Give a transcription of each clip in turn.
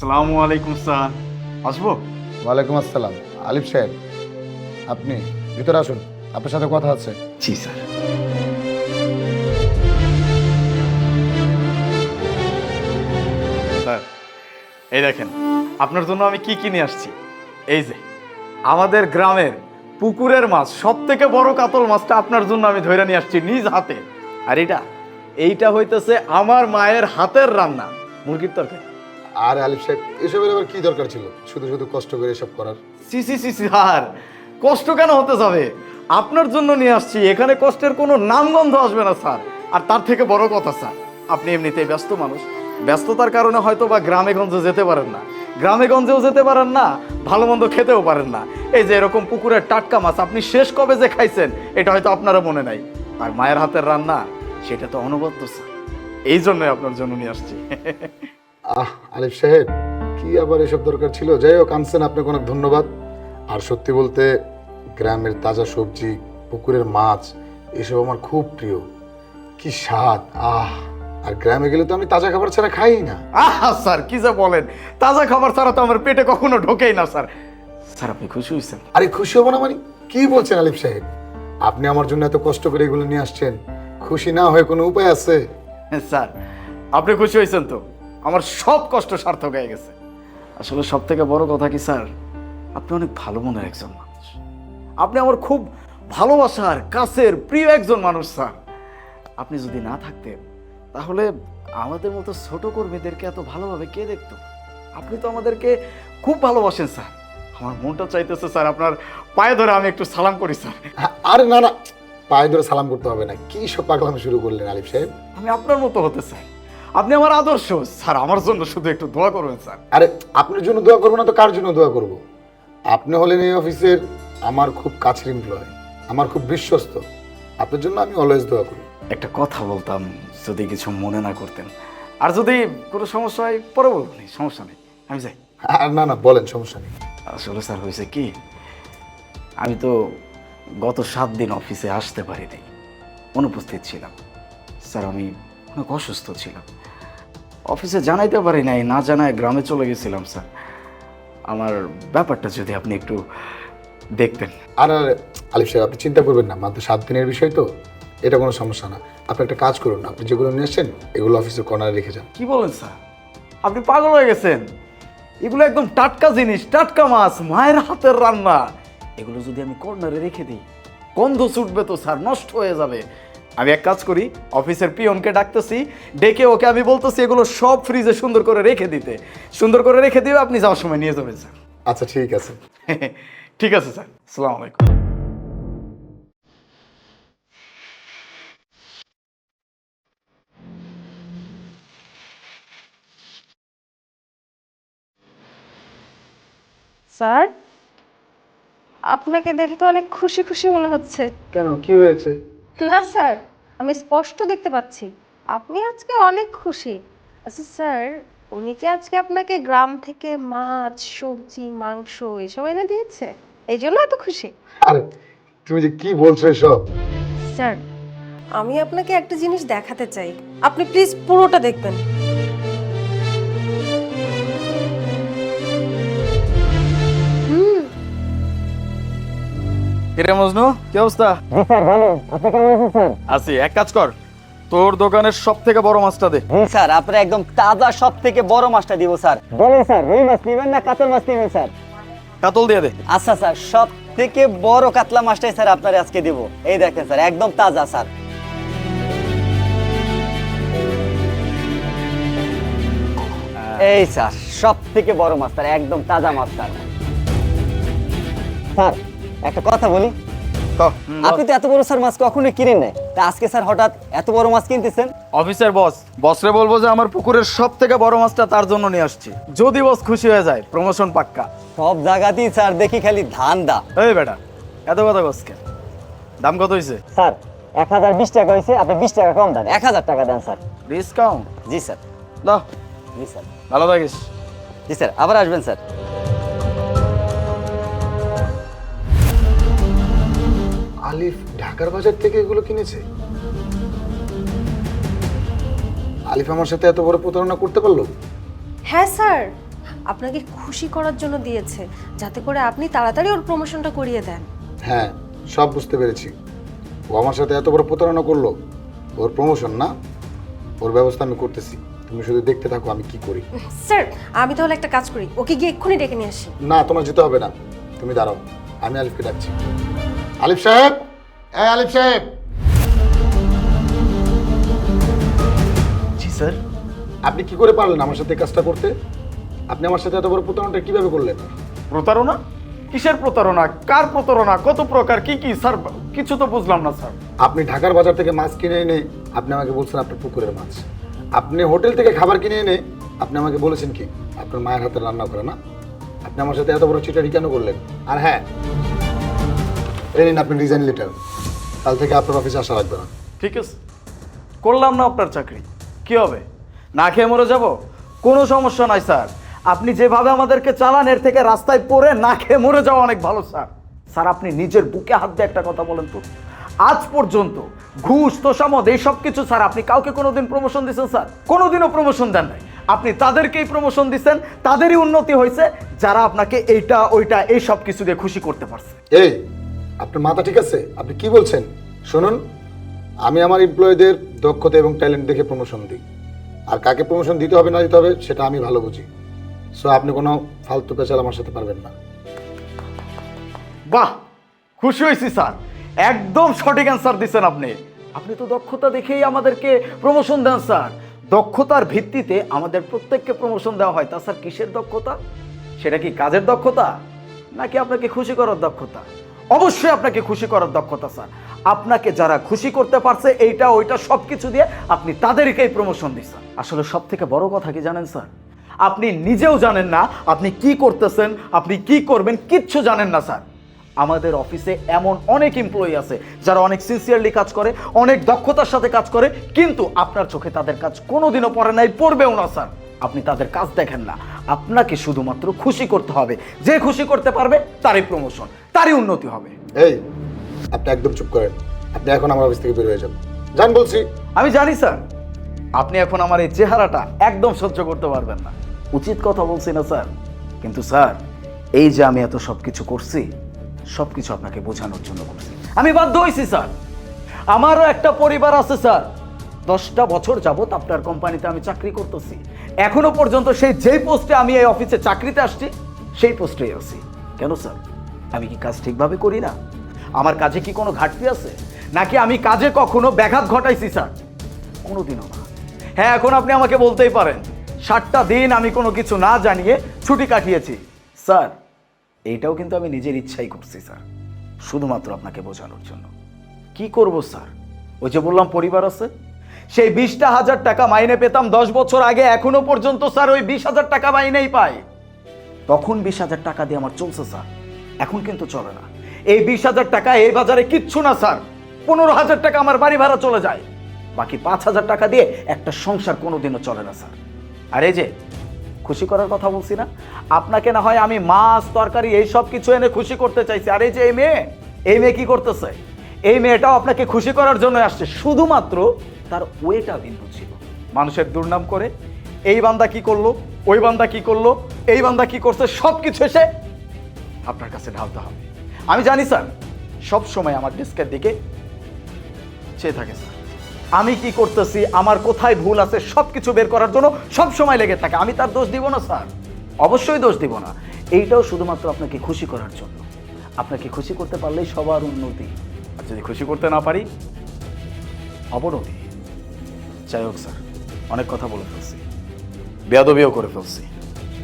সালামু আলাইকুম স্যার। আসব? ওয়ালাইকুম আসসালাম। আলিফ সাহেব আপনি ভিতরে আসুন আপনার সাথে কথা আছে। জি স্যার। স্যার এই দেখেন আপনার জন্য আমি কি কিনে আসছি? এই যে আমাদের গ্রামের পুকুরের মাছ সব থেকে বড় কাতল মাছটা আপনার জন্য আমি ধরে নিয়ে আসছি নিজ হাতে। আর এটা এইটা হইতেছে আমার মায়ের হাতের রান্না মুরগির তরকারি। আর আলিফ সাহেব, এসবের আবার কি দরকার ছিল? শুধু শুধু কষ্ট করে এসব করার? সি সি সি স্যার। কষ্ট কেন হতে যাবে? আপনার জন্য নিয়ে আসছি। এখানে কষ্টের কোনো নামগন্ধ আসবে না, স্যার। আর তার থেকে বড় কথা, স্যার, আপনি এমনিতেই ব্যস্ত মানুষ। ব্যস্ততার কারণে হয়তো বা গ্রামে গঞ্জে যেতে পারেন না। গ্রামে গঞ্জেও যেতে পারেন না, ভালো মন্দ খেতেও পারেন না। এই যে এরকম পুকুরের টাটকা মাছ আপনি শেষ কবে যে খাইছেন, এটা হয়তো আপনারও মনে নাই। আর মায়ের হাতের রান্না, সেটা তো অনবদ্য, স্যার। এই জন্যই আপনার জন্য নিয়ে আসছি। আহ আলিফ সাহেব কি আবার এসব দরকার ছিল? যাই হোক আনছেন আপনাকে অনেক ধন্যবাদ। আর সত্যি বলতে গ্রামের তাজা সবজি পুকুরের মাছ এসব আমার খুব প্রিয়। কি স্বাদ আহ! আর গ্রামে গেলে তো আমি তাজা খাবার ছাড়া খাই না। আহা স্যার কি যা বলেন? তাজা খাবার ছাড়া তো আমার পেটে কখনো ঢোকেই না স্যার। স্যার আপনি খুশি হয়েছেন? আরে খুশি হব না মানে? কি বলছেন আলিফ সাহেব? আপনি আমার জন্য এত কষ্ট করে এগুলো নিয়ে আসছেন। খুশি না হয়ে কোনো উপায় আছে? স্যার আপনি খুশি হয়েছেন তো? আমার সব কষ্ট সার্থক হয়ে গেছে। আসলে সব থেকে বড় কথা কি স্যার? আপনি অনেক ভালো মনের একজন মানুষ। আপনি আমার খুব ভালোবাসার কাছের প্রিয় একজন মানুষ স্যার। আপনি যদি না থাকতেন তাহলে আমাদের মতো ছোট কর্মীদেরকে এত ভালোভাবে কে দেখতো? আপনি তো আমাদেরকে খুব ভালোবাসেন স্যার। আমার মনটা চাইতেছে স্যার আপনার পায়ে ধরে আমি একটু সালাম করি স্যার। আরে না না পায়ে ধরে সালাম করতে হবে না। কি সব পাগলামি শুরু করলেন আলিফ সাহেব? আমি আপনার মতো হতে চাই। আপনি আমার আদর্শ স্যার আমার জন্য শুধু একটু দোয়া করবেন স্যার। আরে আপনার জন্য দোয়া করব না তো কার জন্য দোয়া করব? আপনি হলেন এই অফিসের আমার খুব কাছের এমপ্লয় আমার খুব বিশ্বস্ত। আপনার জন্য আমি অলওয়েজ দোয়া করি। একটা কথা বলতাম যদি কিছু মনে না করতেন। আর যদি কোনো সমস্যা হয় পরে বলব নি, সমস্যা নেই আমি যাই। আর না না বলেন সমস্যা নেই। আসলে স্যার হয়েছে কি আমি তো গত সাত দিন অফিসে আসতে পারিনি অনুপস্থিত ছিলাম। স্যার আমি অনেক অসুস্থ ছিলাম। অফিসে জানাইতে পারি নাই না জানায় গ্রামে চলে গেছিলাম স্যার। আমার ব্যাপারটা যদি আপনি একটু দেখতেন। আর আর আলিফ সাহেব আপনি চিন্তা করবেন না মাত্র সাত দিনের বিষয় তো এটা কোনো সমস্যা না। আপনি একটা কাজ করুন আপনি যেগুলো নিয়ে এসছেন এগুলো অফিসের কর্নারে রেখে যান। কি বলেন স্যার? আপনি পাগল হয়ে গেছেন। এগুলো একদম টাটকা জিনিস টাটকা মাছ মায়ের হাতের রান্না। এগুলো যদি আমি কর্নারে রেখে দিই গন্ধ ছুটবে তো স্যার নষ্ট হয়ে যাবে। আমি এক কাজ করি অফিসের পিয়নকে ডাকতেছি ডেকে ওকে আমি বলতেছি এগুলো সব ফ্রিজে সুন্দর করে রেখে দিতে। সুন্দর করে রেখে দিবে আপনি যাওয়ার সময় নিয়ে যাবেন স্যার। আচ্ছা ঠিক আছে। ঠিক আছে স্যার। আসসালামু আলাইকুম। স্যার আপনাকে দেখে তো অনেক খুশি খুশি মনে হচ্ছে। কেন? কি হয়েছে? না স্যার। আমি স্পষ্ট দেখতে পাচ্ছি। আপনি আজকে অনেক খুশি। আচ্ছা স্যার উনি কি আজকে আপনাকে গ্রাম থেকে মাছ সবজি মাংস এসব এনে দিয়েছে? এই জন্য এত খুশি? আরে তুমি যে কি বলছো এসব? স্যার আমি আপনাকে একটা জিনিস দেখাতে চাই। আপনি প্লিজ পুরোটা দেখবেন। কিরে মজনু কি অবস্থা? আছি। এক কাজ কর তোর দোকানের সব থেকে বড় মাছটা দে। স্যার আপনার একদম তাজা সব থেকে বড় মাছটা দিব স্যার। বলেন স্যার রুই মাছ নেবেন না কাতল মাছ নেবেন স্যার? কাতল দিয়ে দে। আচ্ছা স্যার সব থেকে বড় কাতলা মাছটাই স্যার আপনার আজকে দিব। এই দেখেন স্যার একদম তাজা স্যার। এই স্যার সব থেকে বড় মাছ স্যার একদম তাজা মাছ স্যার। স্যার একটা কথা বলি। আপনি তো এত বড় স্যার মাছ কখনোই কিনেন নাই। তা আজকে স্যার হঠাৎ এত বড় মাছ কিনতেছেন? অফিসার বস বসরে বলব যে আমার পুকুরের সব থেকে বড় মাছটা তার জন্য নিয়ে আসছি। যদি বস খুশি হয়ে যায় প্রমোশন পাক্কা। সব জায়গাতেই স্যার দেখি খালি ধান দা এই বেটা এত কথা বসকে দাম কত হয়েছে স্যার এক হাজার বিশ টাকা হয়েছে আপনি বিশ টাকা কম দেন। এক হাজার টাকা দেন স্যার। ডিসকাউন্ট জি স্যার। দাও। জি স্যার। ভালো থাকিস। জি স্যার আবার আসবেন স্যার। আলিফ ঢাকার বাজার থেকে এগুলো কিনেছে? আলিফ আমার সাথে এত বড় প্রতারণা করতে পারল? হ্যাঁ স্যার। আপনাকে খুশি করার জন্য দিয়েছে যাতে করে আপনি তাড়াতাড়ি ওর প্রমোশনটা করিয়ে দেন। হ্যাঁ সব বুঝতে পেরেছি। ও আমার সাথে এত বড় প্রতারণা করল? ওর প্রমোশন না? ওর ব্যবস্থা আমি করতেছি। তুমি শুধু দেখতে থাকো আমি কি করি। স্যার আমি তাহলে একটা কাজ করি ওকে গিয়ে এক্ষুনি ডেকে নিয়ে আসি। না তোমার যেতে হবে না। তুমি দাঁড়াও আমি আলিফকে ডাকছি। আলিফ সাহেব! হ্যাঁ আলিফ সাহেব। জি স্যার। আপনি কি করে পারলেন আমার সাথে এই কাজটা করতে? আপনি আমার সাথে এত বড় প্রতারণাটা কীভাবে করলেন? প্রতারণা? কিসের প্রতারণা? কার প্রতারণা? কত প্রকার? কি কি? স্যার কিছু তো বুঝলাম না স্যার। আপনি ঢাকার বাজার থেকে মাছ কিনে এনে আপনি আমাকে বলছেন আপনার পুকুরের মাছ। আপনি হোটেল থেকে খাবার কিনে এনে আপনি আমাকে বলেছেন কি আপনার মায়ের হাতে রান্না করে না? আপনি আমার সাথে এত বড় চিটারি কেন করলেন? আর হ্যাঁ এই নিন আপনি রিজাইন লেটার কাল থেকে আপনার অফিসে আসা লাগবে না। ঠিক আছে। করলাম না আপনার চাকরি। কি হবে? না খেয়ে মরে যাব? কোনো সমস্যা নাই স্যার। আপনি যেভাবে আমাদেরকে চালান এর থেকে রাস্তায় পড়ে না খেয়ে মরে যাওয়া অনেক ভালো স্যার। স্যার আপনি নিজের বুকে হাত দিয়ে একটা কথা বলেন তো। আজ পর্যন্ত ঘুষ তোষামদ এই সব কিছু স্যার আপনি কাউকে কোনোদিন প্রমোশন দিচ্ছেন স্যার? কোনোদিনও প্রমোশন দেন নাই। আপনি তাদেরকেই প্রমোশন দিচ্ছেন তাদেরই উন্নতি হয়েছে যারা আপনাকে এইটা ওইটা এই সব কিছু দিয়ে খুশি করতে পারছে। এই আপনার মাথা ঠিক আছে? আপনি কি বলছেন? শুনুন, আমি আমার এমপ্লয়ীদের দক্ষতা এবং ট্যালেন্ট দেখে প্রমোশন দিই। আর কাকে প্রমোশন দিতে হবে, না দিতে হবে, সেটা আমি ভালো বুঝি। সো আপনি কোনো ফালতু পেঁচাল আমার সাথে পারবেন না। বাহ! খুশি হয়েছি, স্যার। একদম সঠিক অ্যান্সার দিচ্ছেন আপনি। আপনি তো দক্ষতা দেখেই আমাদেরকে প্রমোশন দেন, স্যার। দক্ষতার ভিত্তিতে আমাদের প্রত্যেককে প্রমোশন দেওয়া হয়। তা, স্যার, কিসের দক্ষতা? সেটা কি কাজের দক্ষতা? নাকি আপনাকে খুশি করার দক্ষতা? অবশ্যই আপনাকে খুশি করার দক্ষতা, স্যার। আপনাকে যারা খুশি করতে পারছে, এইটা, ওইটা সব কিছু দিয়ে আপনি তাদেরকেই প্রমোশন দিচ্ছেন আসলে সব থেকে বড় কথা কি জানেন, স্যার? আপনি নিজেও জানেন না আপনি কি করতেছেন, আপনি কি করবেন, কিচ্ছু জানেন না, স্যার। আমাদের অফিসে এমন অনেক এমপ্লয়ি আছে যারা অনেক সিনসিয়ারলি কাজ করে অনেক দক্ষতার সাথে কাজ করে কিন্তু আপনার চোখে তাদের কাজ কোনোদিনও পড়ে নাই পড়বেও না স্যার। আপনি তাদের কাজ দেখেন না। আপনাকে শুধুমাত্র খুশি করতে হবে। যে খুশি করতে পারবে তারই প্রমোশন তারই উন্নতি হবে। এই আপনি একদম চুপ করেন। আপনি এখন আমার অফিস থেকে বের হয়ে যান। যান বলছি। আমি জানি স্যার। আপনি এখন আমার এই চেহারাটা একদম সহ্য করতে পারবেন না। উচিত কথা বলছি না স্যার। কিন্তু স্যার এই যে আমি এত সব কিছু করছি সব কিছু আপনাকে বোঝানোর জন্য করছি আমি বাধ্য হয়েছি স্যার। আমারও একটা পরিবার আছে, স্যার। দশটা বছর যাবত আপনার কোম্পানিতে আমি চাকরি করতেছি। এখনও পর্যন্ত সেই যেই পোস্টে আমি এই অফিসে চাকরিতে আসছি, সেই পোস্টেই আছি। কেন, স্যার? আমি কি কাজ ঠিকভাবে করি না? আমার কাজে কি কোনো ঘাটতি আছে? নাকি আমি কাজে কখনো ব্যাঘাত ঘটাইছি, স্যার? কোনোদিনও না। হ্যাঁ এখন আপনি আমাকে বলতেই পারেন, ষাটটা দিন আমি কোনো কিছু না জানিয়ে ছুটি কাটিয়েছি। স্যার এইটাও কিন্তু আমি নিজের ইচ্ছাই করছি, স্যার। শুধুমাত্র আপনাকে বোঝানোর জন্য। কি করব, স্যার? ওই যে বললাম, পরিবার আছে। সেই বিশটা হাজার টাকা মাইনে পেতাম দশ বছর আগে, এখনও পর্যন্ত, স্যার, ওই বিশ হাজার টাকা মাইনেই পাই। তখন বিশ হাজার টাকা দিয়ে আমার চলছে, স্যার। এখন কিন্তু চলে না। এই বিশ হাজার টাকা এই বাজারে কিচ্ছু না, স্যার। পনেরো হাজার টাকা আমার বাড়ি ভাড়া চলে যায়। বাকি পাঁচ হাজার টাকা দিয়ে একটা সংসার কোনোদিনও চলে না, স্যার। আর এই যে খুশি করার কথা বলছি না। আপনাকে না হয় আমি মাছ, তরকারি এই সব কিছু এনে খুশি করতে চাইছি। আর এই যে এই মেয়ে এই মেয়ে কি করতেছে? এই মেয়েটাও আপনাকে খুশি করার জন্য আসছে। শুধুমাত্র তার ওয়েটা ভিন্ন ছিল। মানুষের দুর্নাম করে, এই বান্দা কি করল, ওই বান্দা কি করল, এই বান্দা কি করছে সব কিছু এসে আপনার কাছে ঢালতে হবে। আমি জানি, স্যার সব সময় আমার ডেস্কের দিকে চেয়ে থাকে, স্যার। আমি কি করতেছি? আমার কোথায় ভুল আছে? সব কিছু বের করার জন্য সব সময় লেগে থাকে। আমি তার দোষ দিব না, স্যার। অবশ্যই দোষ দিব না। এইটাও শুধুমাত্র আপনাকে খুশি করার জন্য। আপনাকে খুশি করতে পারলেই সবার উন্নতি। আর যদি খুশি করতে না পারি, অবনতি। যাই হোক, স্যার, অনেক কথা বলে ফেলছি। বেয়াদবিও করে ফেলছি।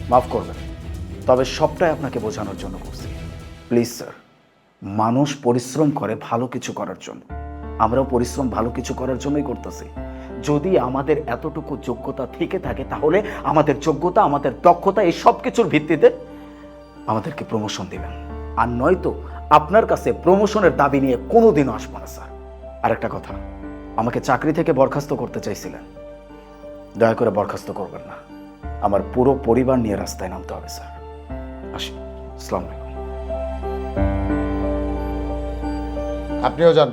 মাফ করবেন। তবে সবটাই আপনাকে বোঝানোর জন্য করছি। প্লিজ, স্যার, মানুষ পরিশ্রম করে ভালো কিছু করার জন্য। আমরাও পরিশ্রম ভালো কিছু করার জন্যই করতেছি। যদি আমাদের এতটুকু যোগ্যতা থেকে থাকে, তাহলে আমাদের যোগ্যতা, আমাদের দক্ষতা, এই সব কিছুর ভিত্তিতে আমাদেরকে প্রমোশন দিবেন। আর নয়তো আপনার কাছে প্রমোশনের দাবি নিয়ে কোনোদিনও আসব না, স্যার। আরেকটা কথা, আমাকে চাকরি থেকে বরখাস্ত করতে চাইছিলেন। দয়া করে বরখাস্ত করবেন না। আমার পুরো পরিবার নিয়ে রাস্তায় নামতে হবে, স্যার। আসি। আসসালামু আলাইকুম। আপনিও যান।